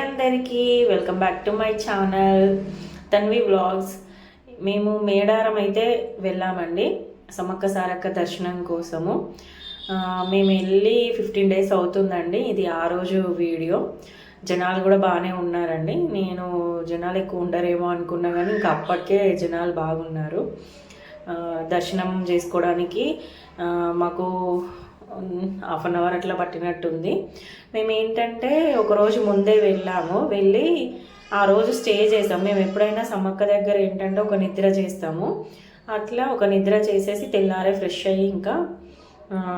అందరికీ welcome back to my channel Tanvi vlogs. మేము మేడారం అయితే వెళ్ళామండి సమ్మక్క సారక్క దర్శనం కోసము. మేము వెళ్ళి ఫిఫ్టీన్ డేస్ అవుతుందండి ఇది ఆ రోజు వీడియో. జనాలు కూడా బాగానే ఉన్నారండి. నేను జనాలు ఎక్కువ ఉండరేమో అనుకున్నా కానీ ఇంకా అప్పటికే జనాలు బాగున్నారు. దర్శనం చేసుకోవడానికి మాకు హాఫ్ అన్ అవర్ అట్లా పట్టినట్టుంది. మేము ఏంటంటే ఒకరోజు ముందే వెళ్ళాము. వెళ్ళి ఆ రోజు స్టే చేసాం. మేము ఎప్పుడైనా సమ్మక్క దగ్గర ఏంటంటే ఒక నిద్ర చేస్తాము. అట్లా ఒక నిద్ర చేసేసి తెల్లారే ఫ్రెష్ అయ్యి ఇంకా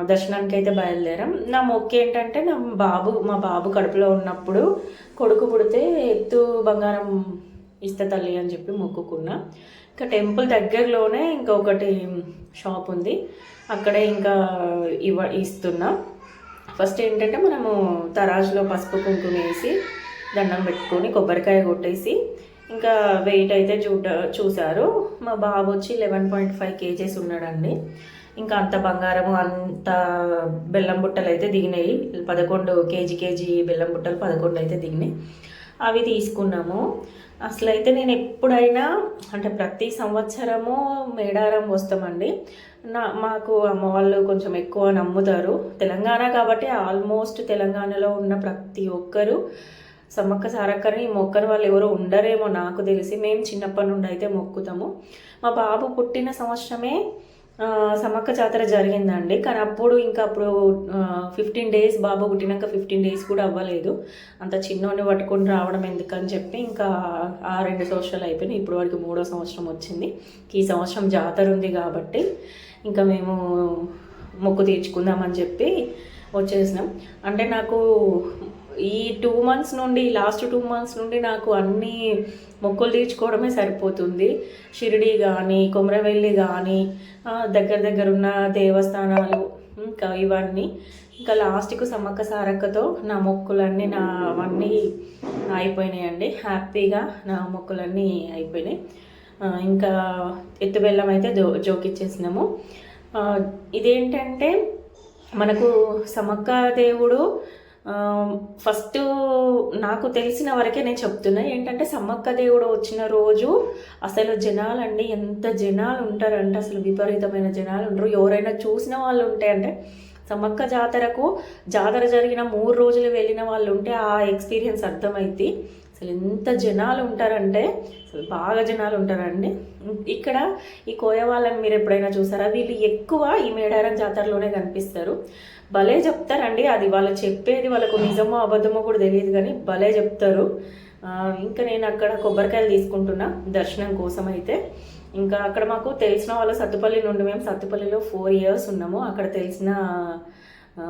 దర్శనానికి అయితే బయలుదేరాం. నా మొక్కు ఏంటంటే నా బాబు మా బాబు కడుపులో ఉన్నప్పుడు కొడుకు పుడితే ఎత్తు బంగారం ఇస్తా తల్లి అని చెప్పి మొక్కుకున్నా. ఇంకా టెంపుల్ దగ్గరలోనే ఇంకొకటి షాప్ ఉంది. అక్కడే ఇంకా ఇవ్వ ఇస్తున్నా. ఫస్ట్ ఏంటంటే మనము తరాజులో పసుపు కుంకుమ వేసి దండం పెట్టుకొని కొబ్బరికాయ కొట్టేసి ఇంకా వెయిట్ అయితే చూడ చూశారు. మా బాబు వచ్చి లెవెన్ పాయింట్ ఫైవ్ కేజీస్ ఉన్నాడండి. ఇంకా అంత బంగారము అంత బెల్లం బుట్టలు అయితే దిగినాయి. పదకొండు కేజీ కేజీ బెల్లం బుట్టలు పదకొండు అయితే దిగినాయి. అవి తీసుకున్నాము. అసలు అయితే నేను ఎప్పుడైనా అంటే ప్రతి సంవత్సరము మేడారం వస్తామండి నా మాకు అమ్మ వాళ్ళు కొంచెం ఎక్కువ నమ్ముతారు. తెలంగాణ కాబట్టి ఆల్మోస్ట్ తెలంగాణలో ఉన్న ప్రతి ఒక్కరు సమ్మక్క సారక్కని మొక్కని వాళ్ళు ఎవరో ఉండరేమో నాకు తెలిసి మేము చిన్నప్పటి నుండి అయితే మొక్కుతాము. మా బాబు పుట్టిన సంవత్సరమే సమ్మక్క జాతర జరిగిందండి. కానీ అప్పుడు ఇంకా అప్పుడు ఫిఫ్టీన్ డేస్ బాబు పుట్టినాక ఫిఫ్టీన్ డేస్ కూడా అవ్వలేదు. అంత చిన్నోని పట్టుకొని రావడం ఎందుకని చెప్పి ఇంకా ఆ రెండు సంవత్సరాలు అయిపోయినాయి. ఇప్పుడు వాడికి మూడో సంవత్సరం వచ్చింది. ఈ సంవత్సరం జాతర ఉంది కాబట్టి ఇంకా మేము మొక్కు తీర్చుకుందామని చెప్పి వచ్చేసినాం. అంటే నాకు ఈ టూ మంత్స్ నుండి లాస్ట్ టూ మంత్స్ నుండి నాకు అన్ని మొక్కులు తీర్చుకోవడమే సరిపోతుంది. షిరిడి కానీ కొమరవెల్లి కానీ దగ్గర దగ్గర ఉన్న దేవస్థానాలు ఇంకా ఇవన్నీ. ఇంకా లాస్ట్కు సమ్మక్క సారక్కతో నా మొక్కులన్నీ నా అవన్నీ అయిపోయినాయండి. హ్యాపీగా నా మొక్కులన్నీ అయిపోయినాయి. ఇంకా ఎత్తుబెల్లం అయితే జో జోకిచ్చేసినాము ఇదేంటంటే మనకు సమ్మక్క దేవుడు ఫస్ట్ నాకు తెలిసిన వరకే నేను చెప్తున్నా ఏంటంటే సమ్మక్క దేవుడు వచ్చిన రోజు అసలు జనాలండి ఎంత జనాలు ఉంటారంటే అసలు విపరీతమైన జనాలు ఉంటారు ఎవరైనా చూసిన వాళ్ళు ఉంటే అంటే సమ్మక్క జాతరకు జాతర జరిగిన మూడు రోజులు వెళ్ళిన వాళ్ళు ఉంటే ఆ ఎక్స్పీరియన్స్ అర్థమైంది అసలు ఎంత జనాలు ఉంటారంటే బాగా జనాలు ఉంటారండి. ఇక్కడ ఈ కోయ వాళ్ళని మీరు ఎప్పుడైనా చూసారా? వీళ్ళు ఎక్కువ ఈ మేడారం జాతరలోనే కనిపిస్తారు. భలే చెప్తారండి. అది వాళ్ళు చెప్పేది వాళ్ళకు నిజమో అబద్ధమో కూడా తెలియదు కానీ భలే చెప్తారు. ఇంకా నేను అక్కడ కొబ్బరికాయలు తీసుకుంటున్నా దర్శనం కోసం అయితే ఇంకా అక్కడ మాకు తెలిసిన వాళ్ళు సత్తుపల్లి నుండి మేము సత్తుపల్లిలో ఫోర్ ఇయర్స్ ఉన్నాము. అక్కడ తెలిసిన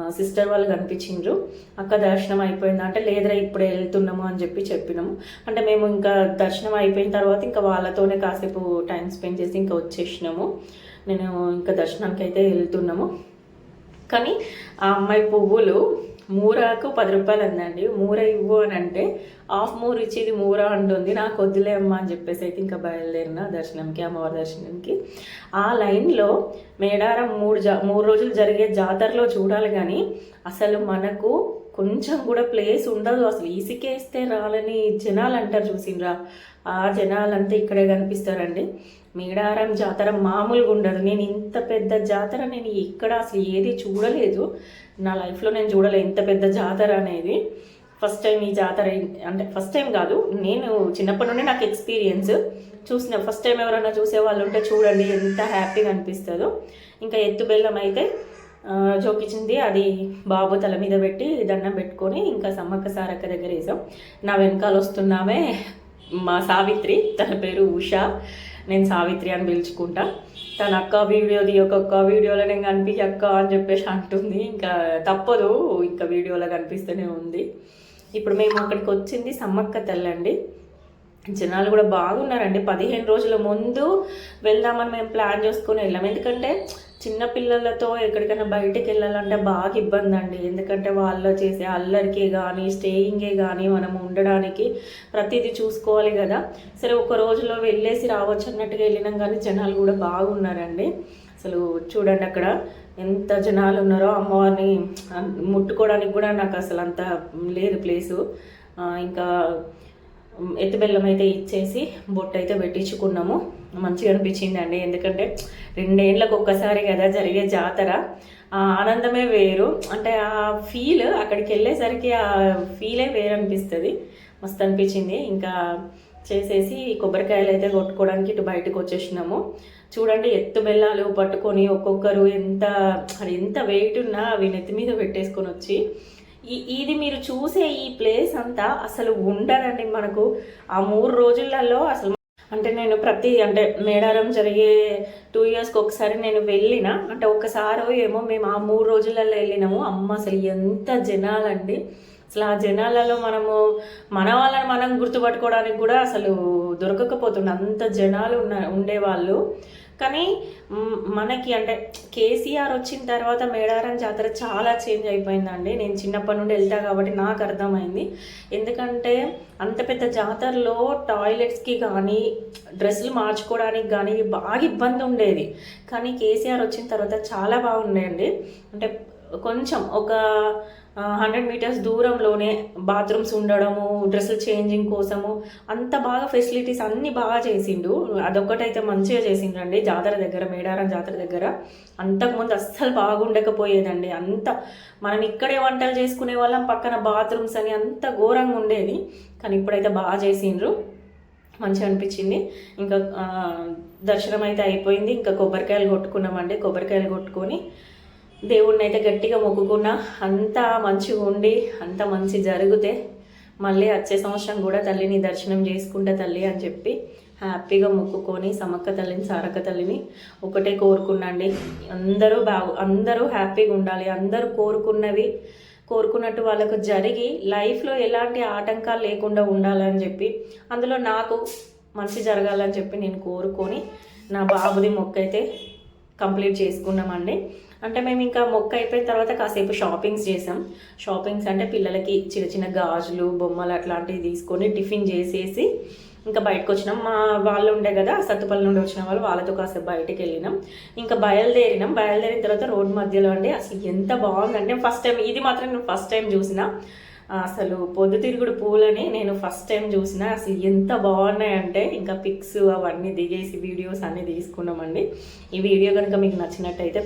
సిస్టర్ వాళ్ళు కనిపించిండ్రు. అక్క దర్శనం అయిపోయిందా? అంటే లేదరా ఇప్పుడే వెళ్తున్నాము అని చెప్పి చెప్పినాము. అంటే మేము ఇంకా దర్శనం అయిపోయిన తర్వాత ఇంకా వాళ్ళతోనే కాసేపు టైం స్పెండ్ చేసి ఇంకా వచ్చేసినాము. నేను ఇంకా దర్శనానికి అయితే వెళ్తున్నాము. కానీ ఆ అమ్మాయి పువ్వులు మూరకు పది రూపాయలు అందండి. మూర ఇవ్వు అని అంటే హాఫ్ మూర ఇచ్చేది మూర అంటుంది. నాకు వద్దులే అమ్మా అని చెప్పేసి అయితే ఇంకా బయలుదేరిన దర్శనంకి అమ్మవారి దర్శనంకి. ఆ లైన్లో మేడారం మూడు జా మూడు రోజులు జరిగే జాతరలో చూడాలి కానీ అసలు మనకు కొంచెం కూడా ప్లేస్ ఉండదు. అసలు ఇసుకేస్తే రాలని జనాలు అంటారు చూసిండ్రా ఆ జనాలంతా ఇక్కడే కనిపిస్తారండి. మేడారం జాతర మామూలుగా ఉండదు. నేను ఇంత పెద్ద జాతర నేను ఇక్కడ అసలు ఏది చూడలేదు. నా లైఫ్లో నేను చూడలేదు ఇంత పెద్ద జాతర అనేది. ఫస్ట్ టైం ఈ జాతర అంటే ఫస్ట్ టైం కాదు నేను చిన్నప్పటి నుండి నాకు ఎక్స్పీరియన్స్. చూసిన ఫస్ట్ టైం ఎవరైనా చూసే వాళ్ళు ఉంటే చూడండి ఎంత హ్యాపీగా అనిపిస్తుందో. ఇంకా ఎత్తు బెల్లం అయితే ఆ, జోకిచ్చింది. అది బాబు తల మీద పెట్టి దండం పెట్టుకొని ఇంకా సమ్మక్క సారక్క దగ్గర వేసాం. నా వెనకాల వస్తున్నామే మా సావిత్రి తన పేరు ఉషా. నేను సావిత్రి అని పిలుచుకుంటా. తన అక్క వీడియోది ఒక్కొక్క వీడియోలో నేను కనిపించి అక్క అని చెప్పేసి అంటుంది. ఇంకా తప్పదు ఇంకా వీడియోలో కనిపిస్తూనే ఉంది. ఇప్పుడు మేము అక్కడికి వచ్చింది సమ్మక్క తల్లండి. జనాలు కూడా బాగున్నారండి. పదిహేను రోజుల ముందు వెళ్దామని మేము ప్లాన్ చేసుకుని వెళ్ళాం. ఎందుకంటే చిన్న పిల్లలతో ఎక్కడికైనా బయటికి వెళ్ళాలంటే బాగా ఇబ్బంది అండి ఎందుకంటే వాళ్ళు చేసే అల్లరికి కానీ స్టేయింగే కానీ మనం ఉండడానికి ప్రతిదీ చూసుకోవాలి కదా. సరే ఒక రోజులో వెళ్ళేసి రావచ్చు అన్నట్టుగా వెళ్ళినాం కానీ జనాలు కూడా బాగున్నారండి. అసలు చూడండి అక్కడ ఎంత జనాలు ఉన్నారో అమ్మవారిని ముట్టుకోవడానికి కూడా నాకు అసలు అంత లేదు ప్లేసు. ఇంకా ఎత్తు బెల్లం అయితే ఇచ్చేసి బొట్టు అయితే పెట్టించుకున్నాము. మంచిగా అనిపించింది అండి ఎందుకంటే రెండేళ్ళకు ఒక్కసారి కదా జరిగే జాతర. ఆ ఆనందమే వేరు. అంటే ఆ ఫీల్ అక్కడికి వెళ్ళేసరికి ఆ ఫీలే వేరు అనిపిస్తుంది. మస్తు అనిపించింది. ఇంకా చేసేసి కొబ్బరికాయలు అయితే కొట్టుకోవడానికి ఇటు బయటకు వచ్చేసినాము. చూడండి ఎత్తు బెల్లాలు పట్టుకొని ఒక్కొక్కరు ఎంత అది ఎంత వెయిట్ ఉన్నా అవి నెత్తి మీద పెట్టేసుకొని వచ్చి ఇది మీరు చూసే ఈ ప్లేస్ అంతా అసలు ఉండదండి మనకు. ఆ మూడు రోజులలో అసలు అంటే నేను ప్రతి అంటే మేడారం జరిగే టూ ఇయర్స్కి ఒకసారి నేను వెళ్ళిన అంటే ఒకసారో ఏమో మేము ఆ మూడు రోజులలో వెళ్ళినాము. అమ్మ అసలు ఎంత జనాలండి. అసలు ఆ జనాలలో మనము మన వాళ్ళని మనం గుర్తుపట్టుకోవడానికి కూడా అసలు దొరకకపోతుండే. అంత జనాలు ఉన్న ఉండేవాళ్ళు. కానీ మనకి అంటే కేసీఆర్ వచ్చిన తర్వాత మేడారం జాతర చాలా చేంజ్ అయిపోయిందండి. నేను చిన్నప్పటి నుండి వెళ్తా కాబట్టి నాకు అర్థమైంది. ఎందుకంటే అంత పెద్ద జాతరలో టాయిలెట్స్కి కానీ డ్రెస్సులు మార్చుకోవడానికి కానీ బాగా ఇబ్బంది ఉండేది. కానీ కేసీఆర్ వచ్చిన తర్వాత చాలా బాగుండేయండి. అంటే కొంచెం ఒక హండ్రెడ్ మీటర్స్ దూరంలోనే బాత్రూమ్స్ ఉండడము డ్రెస్సులు చేంజింగ్ కోసము అంత బాగా ఫెసిలిటీస్ అన్నీ బాగా చేసిండు. అదొక్కటైతే మంచిగా చేసిండండి జాతర దగ్గర మేడారం జాతర దగ్గర. అంతకుముందు అస్సలు బాగుండకపోయేదండి. అంత మనం ఇక్కడే వంటలు చేసుకునే వాళ్ళం పక్కన బాత్రూమ్స్ అని అంత ఘోరంగా ఉండేది. కానీ ఇప్పుడైతే బాగా చేసిండ్రు. మంచిగా అనిపించింది. ఇంకా దర్శనం అయితే అయిపోయింది. ఇంకా కొబ్బరికాయలు కొట్టుకున్నామండి. కొబ్బరికాయలు కొట్టుకొని దేవుడిని అయితే గట్టిగా మొక్కుకున్నా అంతా మంచిగా ఉండి అంత మంచి జరిగితే మళ్ళీ వచ్చే సంవత్సరం కూడా తల్లిని దర్శనం చేసుకుంటా తల్లి అని చెప్పి హ్యాపీగా మొక్కుకొని సమక్క తల్లిని సారక్క తల్లిని ఒకటే కోరుకున్నాండి. అందరూ బాగు అందరూ హ్యాపీగా ఉండాలి. అందరూ కోరుకున్నవి కోరుకున్నట్టు వాళ్ళకు జరిగి లైఫ్లో ఎలాంటి ఆటంకాలు లేకుండా ఉండాలని చెప్పి అందులో నాకు మంచి జరగాలని చెప్పి నేను కోరుకొని నా బాబుది మొక్క అయితే కంప్లీట్ చేసుకున్నామండి. అంటే మేము ఇంకా మొక్క అయిపోయిన తర్వాత కాసేపు షాపింగ్స్ చేసాం. షాపింగ్స్ అంటే పిల్లలకి చిన్న చిన్న గాజులు బొమ్మలు అట్లాంటివి తీసుకొని టిఫిన్ చేసేసి ఇంకా బయటకు వచ్చినాం. మా వాళ్ళు ఉండే కదా సత్తుపల్లి నుండి వచ్చిన వాళ్ళు వాళ్ళతో కాసేపు బయటకు వెళ్ళినాం. ఇంకా బయలుదేరినాం. బయలుదేరిన తర్వాత రోడ్ మధ్యలో అండి అసలు ఎంత బాగుందంటే ఫస్ట్ టైం ఇది మాత్రం నేను ఫస్ట్ టైం చూసిన. అసలు పొద్దుతిరుగుడు పూలని నేను ఫస్ట్ టైం చూసిన. అసలు ఎంత బాగున్నాయంటే ఇంకా పిక్స్ అవన్నీ దిగేసి వీడియోస్ అన్నీ తీసుకున్నామండి. ఈ వీడియో కనుక మీకు నచ్చినట్టయితే